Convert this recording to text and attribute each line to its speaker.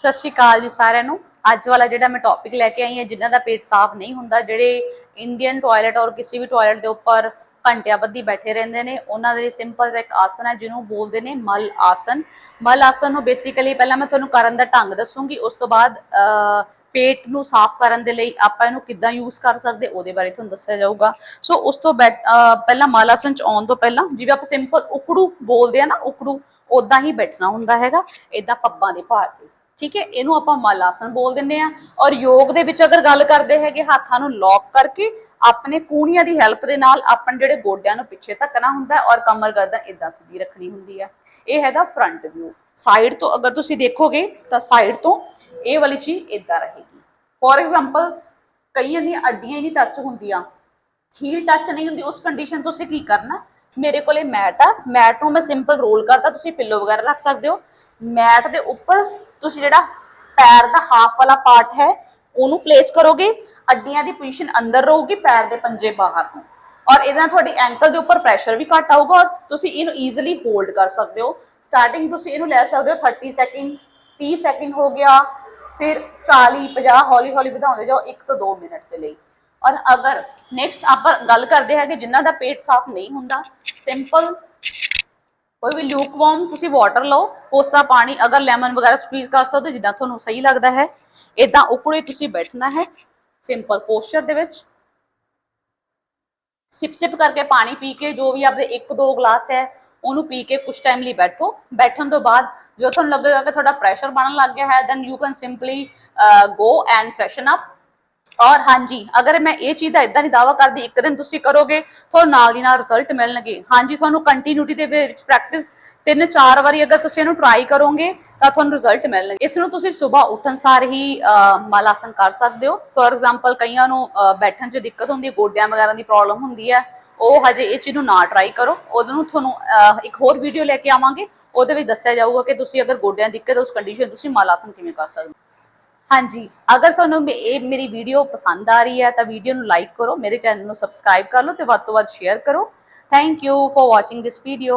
Speaker 1: ਸਤਿ ਸ਼੍ਰੀ ਅਕਾਲ ਜੀ ਸਾਰਿਆਂ ਨੂੰ। ਅੱਜ ਵਾਲਾ ਜਿਹੜਾ ਮੈਂ ਟੌਪਿਕ ਲੈ ਕੇ ਆਈ ਹਾਂ, ਜਿਨ੍ਹਾਂ ਦਾ ਪੇਟ ਸਾਫ਼ ਨਹੀਂ ਹੁੰਦਾ, ਜਿਹੜੇ ਇੰਡੀਅਨ ਟਾਇਲਟ ਔਰ ਕਿਸੇ ਵੀ ਟਾਇਲਟ ਦੇ ਉੱਪਰ ਘੰਟਿਆਂ ਬੱਧੀ ਬੈਠੇ ਰਹਿੰਦੇ ਨੇ, ਉਹਨਾਂ ਦੇ ਸਿੰਪਲ ਜਿਹਾ ਇੱਕ ਆਸਨ ਹੈ, ਜਿਹਨੂੰ ਬੋਲਦੇ ਨੇ ਮਲ ਆਸਨ ਮਲ ਆਸਨ ਨੂੰ ਬੇਸਿਕਲੀ ਪਹਿਲਾਂ ਮੈਂ ਤੁਹਾਨੂੰ ਕਰਨ ਦਾ ਢੰਗ ਦੱਸੂੰਗੀ, ਉਸ ਤੋਂ ਬਾਅਦ ਪੇਟ ਨੂੰ ਸਾਫ਼ ਕਰਨ ਦੇ ਲਈ ਆਪਾਂ ਇਹਨੂੰ ਕਿੱਦਾਂ ਯੂਜ਼ ਕਰ ਸਕਦੇ, ਉਹਦੇ ਬਾਰੇ ਤੁਹਾਨੂੰ ਦੱਸਿਆ ਜਾਊਗਾ। ਸੋ ਉਸ ਤੋਂ ਬੈਠ- ਪਹਿਲਾਂ ਮਲ ਆਸਨ ਚ ਆਉਣ ਤੋਂ ਪਹਿਲਾਂ, ਜਿਵੇਂ ਆਪਾਂ ਸਿੰਪਲ ਉਕੜੂ ਬੋਲਦੇ ਆ ਨਾ, ਉਕੜੂ ਉਦਾਂ ਹੀ ਬੈਠਣਾ ਹੁੰਦਾ ਹੈਗਾ ਇਦਾਂ ਪੱਬਾਂ ਦੇ ਭਾਰ ਤੇ। ਠੀਕ ਹੈ? ਇਹਨੂੰ ਆਪਾਂ ਮਲ ਆਸਨ ਬੋਲ ਦਿੰਦੇ ਆ ਔਰ ਯੋਗ ਦੇ ਵਿੱਚ ਅਗਰ ਗੱਲ ਕਰਦੇ ਹੈਗੇ ਹੱਥਾਂ ਨੂੰ ਲੌਕ ਕਰਕੇ, ਆਪਣੇ ਕੂਣੀਆਂ ਦੀ ਹੈਲਪ ਦੇ ਨਾਲ ਆਪਣੇ ਜਿਹੜੇ ਗੋਡਿਆਂ ਨੂੰ ਪਿੱਛੇ ਧੱਕਣਾ ਹੁੰਦਾ ਔਰ ਕਮਰ ਗਰਦਨ ਇਦਾਂ ਸਿੱਧੀ ਰੱਖਣੀ ਹੁੰਦੀ ਹੈ। ਇਹ ਹੈਗਾ ਫਰੰਟ ਵਿਊ ਸਾਈਡ ਤੋਂ ਅਗਰ ਤੁਸੀਂ ਦੇਖੋਗੇ ਤਾਂ ਸਾਈਡ ਤੋਂ ਇਹ ਵਾਲੀ ਚੀਜ਼ ਇਦਾਂ ਰਹੇਗੀ। ਫੋਰ ਐਗਜ਼ਾਮਪਲ ਕਈਆਂ ਦੀਆਂ ਅੱਡੀਆਂ ਹੀ ਨਹੀਂ ਟੱਚ ਹੁੰਦੀਆਂ। ਹੀਲ ਟੱਚ ਨਹੀਂ ਹੁੰਦੀ। ਉਸ ਕੰਡੀਸ਼ਨ ਤੁਸੀਂ ਕੀ ਕਰਨਾ? ਮੇਰੇ ਕੋਲੇ ਮੈਟ ਆ, ਮੈਟ ਨੂੰ ਮੈਂ ਸਿੰਪਲ ਰੋਲ ਕਰਤਾ, ਤੁਸੀਂ ਪਿੱਲੋ ਵਗੈਰਾ ਰੱਖ ਸਕਦੇ ਹੋ। ਮੈਟ ਦੇ ਉੱਪਰ ਤੁਸੀਂ ਜਿਹੜਾ ਪੈਰ ਦਾ ਹਾਫ ਵਾਲਾ ਪਾਰਟ ਹੈ, ਉਹਨੂੰ ਪਲੇਸ ਕਰੋਗੇ, ਅੱਡੀਆਂ ਦੀ ਪੋਜੀਸ਼ਨ ਅੰਦਰ ਰਹੂਗੀ ਪੈਰ ਦੇ ਪੰਜੇ ਬਾਹਰ ਨੂੰ। ਔਰ ਇਹਦੇ ਨਾਲ ਤੁਹਾਡੀ ਐਂਕਲ ਦੇ ਉੱਪਰ ਪ੍ਰੈਸ਼ਰ ਵੀ ਘੱਟ ਆਊਗਾ ਔਰ ਤੁਸੀਂ ਇਹਨੂੰ ਈਜ਼ੀਲੀ ਹੋਲਡ ਕਰ ਸਕਦੇ ਹੋ। ਸਟਾਰਟਿੰਗ ਤੁਸੀਂ ਇਹਨੂੰ ਲੈ ਸਕਦੇ ਹੋ 30 ਸੈਕਿੰਡ 30 ਸੈਕਿੰਡ ਹੋ ਗਿਆ, ਫਿਰ 40 50 ਹੌਲੀ ਹੌਲੀ ਵਧਾਉਂਦੇ ਜਾਓ 1 ਤੋਂ 2 ਮਿੰਟ ਦੇ ਲਈ। ਔਰ ਅਗਰ ਨੈਕਸਟ ਆਪਾਂ ਗੱਲ ਕਰਦੇ ਹਾਂ ਕਿ ਜਿਨ੍ਹਾਂ ਦਾ ਪੇਟ ਸਾਫ਼ ਨਹੀਂ ਹੁੰਦਾ ਸਿੰਪਲ ਕੋਈ ਵੀ ਲੂਕ ਤੁਸੀਂ ਵਾਟਰ ਲਓ, ਕੋਸਾ ਪਾਣੀ, ਅਗਰ ਲੈਮਨ ਵਗੈਰਾ ਸਕਵੀਜ਼ ਕਰ ਸਕਦੇ ਜਿੱਦਾਂ ਤੁਹਾਨੂੰ ਸਹੀ ਲੱਗਦਾ ਹੈ ਇਦਾਂ ਉਕੜੇ ਤੁਸੀਂ ਬੈਠਣਾ ਹੈ ਸਿੰਪਲ ਪੋਸਚਰ ਦੇ ਵਿੱਚ। ਸਿਪ ਸਿਪ ਕਰਕੇ ਪਾਣੀ ਪੀ ਕੇ, ਜੋ ਵੀ ਆਪਦੇ ਇੱਕ ਦੋ ਗਲਾਸ ਹੈ, ਉਹਨੂੰ ਪੀ ਕੇ ਕੁਝ ਟਾਈਮ ਲਈ ਬੈਠੋ। ਬੈਠਣ ਤੋਂ ਬਾਅਦ ਜਦੋਂ ਤੁਹਾਨੂੰ ਲੱਗੇਗਾ ਕਿ ਤੁਹਾਡਾ ਪ੍ਰੈਸ਼ਰ ਬਣਨ ਲੱਗ ਗਿਆ ਹੈ then you can simply go and freshen up ਔਰ ਹਾਂਜੀ ਅਗਰ ਮੈਂ ਇਹ ਚੀਜ਼ ਦਾ ਇਦਾਂ ਨਹੀਂ ਦਾਵਾ ਕਰਦੀ ਇੱਕ ਦਿਨ ਤੁਸੀਂ ਕਰੋਗੇ ਤੁਹਾਨੂੰ ਨਾਲ ਦੀ ਨਾਲ ਰਿਜ਼ਲਟ ਮਿਲਣਗੇ। ਹਾਂਜੀ ਤੁਹਾਨੂੰ ਕੰਟੀਨਿਊਟੀ ਦੇ ਵਿੱਚ ਪ੍ਰੈਕਟਿਸ ਤਿੰਨ ਚਾਰ ਵਾਰੀ ਅਗਰ ਤੁਸੀਂ ਇਹਨੂੰ ਟਰਾਈ ਕਰੋਗੇ ਤਾਂ ਤੁਹਾਨੂੰ ਰਿਜ਼ਲਟ ਮਿਲਣਗੇ। ਇਸ ਨੂੰ ਤੁਸੀਂ ਸਵੇਰ ਉੱਠਣ ਸਾਰ ਹੀ ਅਹ, ਮਲ ਆਸਨ ਕਰ ਸਕਦੇ ਹੋ। ਫੋਰ ਐਗਜ਼ਾਮਪਲ ਕਈਆਂ ਨੂੰ ਬੈਠਣ 'ਚ ਦਿੱਕਤ ਹੁੰਦੀ ਹੈ ਗੋਡਿਆਂ ਵਗੈਰਾ ਦੀ ਪ੍ਰੋਬਲਮ ਹੁੰਦੀ ਹੈ। ਉਹ ਹਜੇ ਇਹ ਚੀਜ਼ ਨੂੰ ਨਾ ਟਰਾਈ ਕਰੋ। ਉਹਦੇ ਨੂੰ ਤੁਹਾਨੂੰ ਇੱਕ ਹੋਰ ਵੀਡੀਓ ਲੈ ਕੇ ਆਵਾਂਗੇ। ਉਹਦੇ ਵਿੱਚ ਦੱਸਿਆ ਜਾਊਗਾ ਕਿ ਤੁਸੀਂ ਅਗਰ ਗੋਡਿਆਂ ਦੀ ਦਿੱਕਤ ਉਸ ਕੰਡੀਸ਼ਨ ਤੁਸੀਂ ਮਲ ਆਸਨ ਕਿਵੇਂ ਕਰ ਸਕਦੇ ਹੋ। ਹਾਂਜੀ, ਅਗਰ ਤੁਹਾਨੂੰ ਮੇ- ਇਹ ਮੇਰੀ ਵੀਡੀਓ ਪਸੰਦ ਆ ਰਹੀ ਹੈ, ਤਾਂ ਵੀਡੀਓ ਨੂੰ ਲਾਈਕ ਕਰੋ, ਮੇਰੇ ਚੈਨਲ ਨੂੰ ਸਬਸਕ੍ਰਾਈਬ ਕਰ ਲਓ ਤੇ ਵੱਧ ਤੋਂ ਵੱਧ ਸ਼ੇਅਰ ਕਰੋ। Thank you for watching this video